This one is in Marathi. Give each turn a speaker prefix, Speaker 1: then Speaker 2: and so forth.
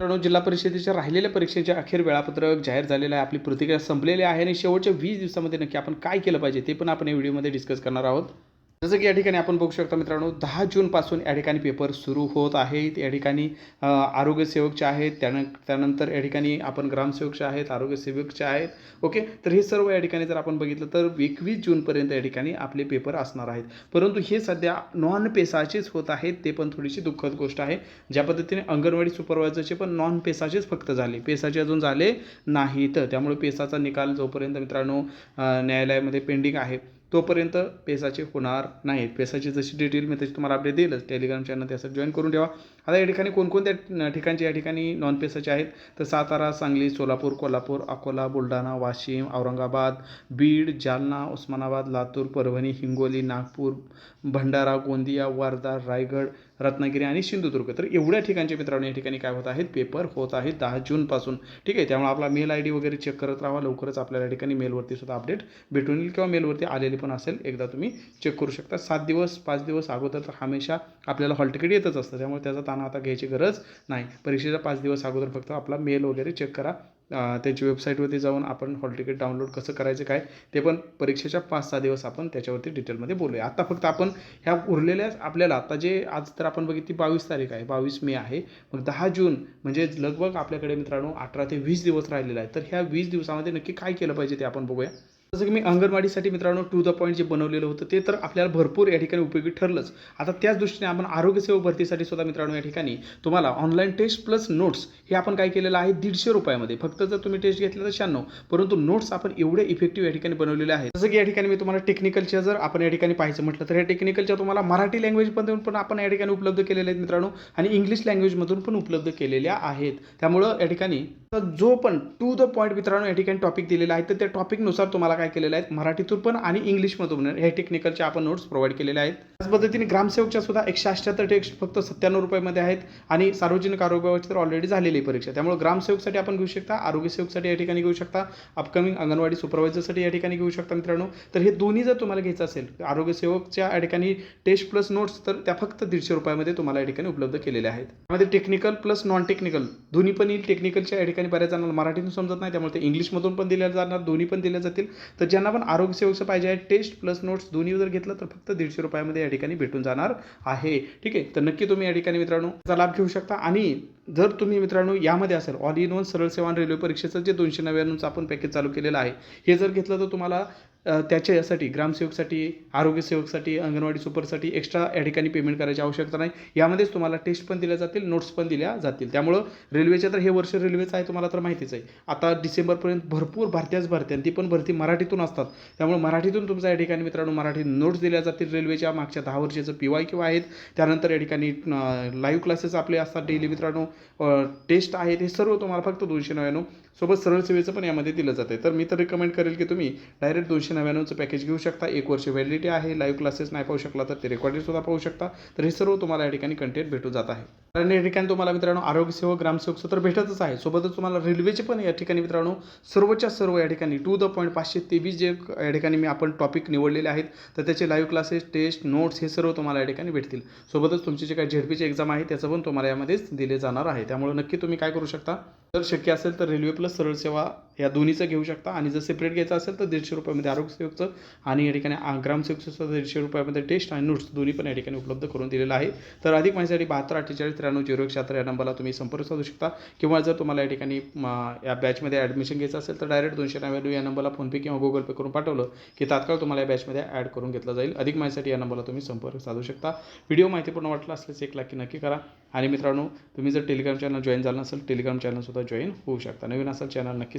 Speaker 1: मित्रांनो जिल्हा परिषदेच्या राहिलेल्या परीक्षेचे अखेर वेळापत्रक जाहीर झालेलं आहे. आपली प्रतिक्रिया संपलेली आहे आणि शेवटच्या वीस दिवसामध्ये नक्की आपण काय केलं पाहिजे ते पण आपण या व्हिडिओमध्ये डिस्कस करणार आहोत. जसं की या ठिकाणी आपण बघू शकता मित्रांनो दहा जूनपासून या ठिकाणी पेपर सुरू होत आहेत. या ठिकाणी आरोग्यसेवकचे आहेत त्यान त्यानंतर या ठिकाणी आपण ग्रामसेवकचे आहेत आरोग्यसेवकचे आहेत ओके? तर हे सर्व या ठिकाणी जर आपण बघितलं तर एकवीस जूनपर्यंत या ठिकाणी आपले पेपर असणार आहेत. परंतु हे सध्या नॉन पेसाचेच होत आहेत ते पण थोडीशी दुःखद गोष्ट आहे. ज्या पद्धतीने अंगणवाडी सुपरवायझरचे पण नॉन पेसाचेच फक्त झाले. पेसाचे अजून झाले नाहीत. त्यामुळे पेसाचा निकाल जोपर्यंत मित्रांनो न्यायालयामध्ये पेंडिंग आहे तोपर्यंत पेसाचे होणार नाहीत. पेसाची जशी डिटेल मी तशी तुम्हाला अपडेट देईलच. टेलिग्राम चॅनल त्यासाठी जॉईन करून ठेवा. आता या ठिकाणी कोणकोणत्या ठिकाणचे या ठिकाणी नॉन पेसाचे आहेत? तर सातारा सांगली सोलापूर कोल्हापूर अकोला बुलढाणा वाशिम औरंगाबाद बीड जालना उस्मानाबाद लातूर परभणी हिंगोली नागपूर भंडारा गोंदिया वर्धा रायगड रत्नागिरी आणि सिंधुदुर्ग. तर एवढ्या ठिकाणचे मित्रांनो या ठिकाणी काय होत आहेत? पेपर होत आहेत दहा जूनपासून ठीक आहे? त्यामुळे आपला मेल आय डी वगैरे चेक करत राहा. लवकरच आपल्याला या ठिकाणी मेलवरती सुद्धा अपडेट भेटून येईल किंवा मेलवरती आलेली पण असेल. एकदा तुम्ही चेक करू शकता. सात दिवस पाच दिवस अगोदर तर हमेशा आपल्याला हॉल तिकीट येतच असतं. त्यामुळे त्याचा ताण आता घ्यायची गरज नाही. परीक्षेच्या पाच दिवस अगोदर फक्त आपला मेल वगैरे चेक करा. त्यांची वेबसाईटवरती जाऊन आपण हॉल तिकीट डाउनलोड कसं करायचं काय ते पण परीक्षेच्या पाच सहा दिवस आपण त्याच्यावरती डिटेलमध्ये बोलूया. आता फक्त आपण ह्या उरलेल्या आपल्याला आता जे आज तर आपण बघितली बावीस तारीख आहे बावीस मे आहे. मग दहा जून म्हणजे लगभग आपल्याकडे मित्रांनो अठरा ते वीस दिवस राहिलेला आहे तर ह्या वीस दिवसामध्ये नक्की काय केलं पाहिजे ते आपण बघूया. जसं की मी अंगणवाडीसाठी मित्रांनो टू द पॉईंट जे बनवलेलं होतं ते तर आपल्याला भरपूर या ठिकाणी उपयोगी ठरलंच. आता त्याच दृष्टीने आपण आरोग्यसेवा भरतीसाठी सुद्धा मित्रांनो या ठिकाणी तुम्हाला ऑनलाईन टेस्ट प्लस नोट्स हे आपण काय केलेलं आहे? दीडशे रुपयामध्ये. फक्त जर तुम्ही टेस्ट घेतलं तर शहाण्णव. परंतु नोट्स आपण एवढे इफेक्टिव्ह या ठिकाणी बनवलेले आहेत. जसं की या ठिकाणी मी तुम्हाला टेक्निकलच्या जर आपण या ठिकाणी पाहायचं म्हटलं तर या टेक्निकलच्या तुम्हाला मराठी लँग्वेजमधून पण आपण या ठिकाणी उपलब्ध केलेले आहेत मित्रांनो. आणि इंग्लिश लँग्वेजमधून पण उपलब्ध केलेल्या आहेत. त्यामुळं या ठिकाणी जो पण टू द पॉईंट मित्रांनो या ठिकाणी टॉपिक दिलेला आहे. तर त्या टॉपिकनुसार तुम्हाला काय केलेलं आहे? मराठीतून पण आणि इंग्लिशमधून हे टेक्निकलचे आपण नोट्स प्रोव्हाइड केलेले आहेत. त्याच पद्धतीने ग्रामसेवकच्या सुद्धा एकशे अठ्ठ्याहत्तर टेक्स्ट फक्त सत्त्याण्णव रुपयामध्ये आहेत आणि सार्वजनिक आरोग्यावरची तर ऑलरेडी झालेली आहे परीक्षा. त्यामुळे ग्रामसेवकसाठी आपण घेऊ शकता आरोग्यसेवकसाठी या ठिकाणी घेऊ शकता अपकमिंग अंगणवाडी सुपरवायझरसाठी या ठिकाणी घेऊ शकता मित्रांनो. तर हे दोन्ही जर तुम्हाला घ्यायचं असेल आरोग्यसेवकच्या या ठिकाणी टेस्ट प्लस नोट्स तर त्या फक्त दीडशे रुपयामध्ये तुम्हाला या ठिकाणी उपलब्ध केलेल्या आहेत. त्यामध्ये टेक्निकल प्लस नॉन टेक्निकल दोन्ही पण येईल. टेक्निकलच्या या ठिकाणी बऱ्याच जणांना मराठीतून समजत नाही त्यामुळे ते इंग्लिशमधून पण दिल्या जाणार दोन्ही पण दिल्या जातील. तर ज्यांना पण आरोग्यसेवकचं पाहिजे आहे टेस्ट प्लस नोट्स दोन्ही जर घेतलं तर फक्त दीडशे रुपयामध्ये ठिकाणी भेटून जाणार आहे. ठीक आहे? तर नक्की तुम्ही या ठिकाणी मित्रांनो त्याचा लाभ घेऊ शकता. आणि जर तुम्ही मित्रांनो यामध्ये असेल ऑल इन वन सरळ सेवा रेल्वे परीक्षेचं जे दोनशे नव्याण्णवचं आपण पॅकेज चालू केलेलं आहे हे जर घेतलं तर तुम्हाला त्याच्या त्याच्यासाठी ग्रामसेवकसाठी आरोग्यसेवकसाठी अंगणवाडी सुपरसाठी एक्स्ट्रा या ठिकाणी पेमेंट करायची आवश्यकता नाही. यामध्येच तुम्हाला टेस्ट पण दिल्या जातील नोट्स पण दिल्या जातील. त्यामुळं रेल्वेच्या तर हे वर्ष रेल्वेचं आहे तुम्हाला तर माहितीच आहे. आता डिसेंबरपर्यंत भरपूर भरत्याच भरत्या आणि ती पण भरती मराठीतून असतात. त्यामुळे मराठीतून तुमचा या ठिकाणी मित्रांनो मराठी नोट्स दिल्या जातील रेल्वेच्या मागच्या दहा वर्षाचं पी वाय क्यू आहेत. त्यानंतर या ठिकाणी लाईव्ह क्लासेस आपले असतात डेली मित्रांनो. टेस्ट आहेत हे सर्व तुम्हाला फक्त दोनशे नव्याण्णव. सोबत सरळ सेवेचं पण यामध्ये दिलं जातं तर मी तर रिकमेंड करेल की तुम्ही डायरेक्ट दोनशे नव्याण्णवचं पॅकेज घेऊ शकता. एक वर्ष व्हॅलिडिटी आहे लाईव्ह क्लासेस नाही पाहू शकला तर ते रेकॉर्डेड सुद्धा पाहू शकता. तर हे सर्व तुम्हाला या ठिकाणी कंटेंट भेटू जात आहे. कारण या ठिकाणी तुम्हाला मित्रांनो आरोग्यसेवक ग्रामसेवक तर भेटतच आहे. सोबतच तुम्हाला रेल्वेचे पण या ठिकाणी मित्रांनो सर्वच्या सर्व या ठिकाणी टू द पॉईंट पाचशे तेवीस जे या ठिकाणी मी आपण टॉपिक निवडलेले आहेत तर त्याचे लाईव्ह क्लासेस टेस्ट नोट्स हे सर्व तुम्हाला या ठिकाणी भेटतील. सोबतच तुमची जे काही झेडपीची एक्झाम आहे त्याचं पण तुम्हाला यामध्येच दिले जाणार आहे. त्यामुळे नक्की तुम्ही काय करू शकता? जर शक्य असेल तर रेल्वे प्लस सरळ सेवा या दोन्हीचं घेऊ शकता. आणि जर सेपरेट घ्यायचं असेल तर दीडशे रुपयामध्ये आरोग्यसेवकचं आणि या ठिकाणी ग्रामसेवकचं दीडशे रुपयामध्ये टेस्ट आणि नोट्स दोन्ही पण या ठिकाणी उपलब्ध करून दिलेलं आहे. तर अधिक माहितीसाठी बहात्तर अठ्ठेचाळीस त्र्याण्णव झिरो एक शहात्तर या नंबरला तुम्ही संपर्क साधू शकता. किंवा जर तुम्हाला या ठिकाणी या बॅचमध्ये ॲडमिशन घ्यायचं असेल तर डायरेक्ट दोनशे नव्याण्णव या नंबरला फोनपे किंवा गुगल पे करून पाठवलं की तात्काळ तुम्हाला या बॅचमध्ये ॲड करून घेतलं जाईल. अधिक माहितीसाठी या नंबरला तुम्ही संपर्क साधू शकता. व्हिडिओ माहितीपूर्ण वाटला असल्यास एक लाख नक्की करा. आणि मित्रांनो तुम्ही जर टेलिग्राम चॅनल जॉईन झालं नसेल टेलिग्राम चॅनलसुद्धा जॉईन होऊ शकता. नवीन असेल चॅनल नक्की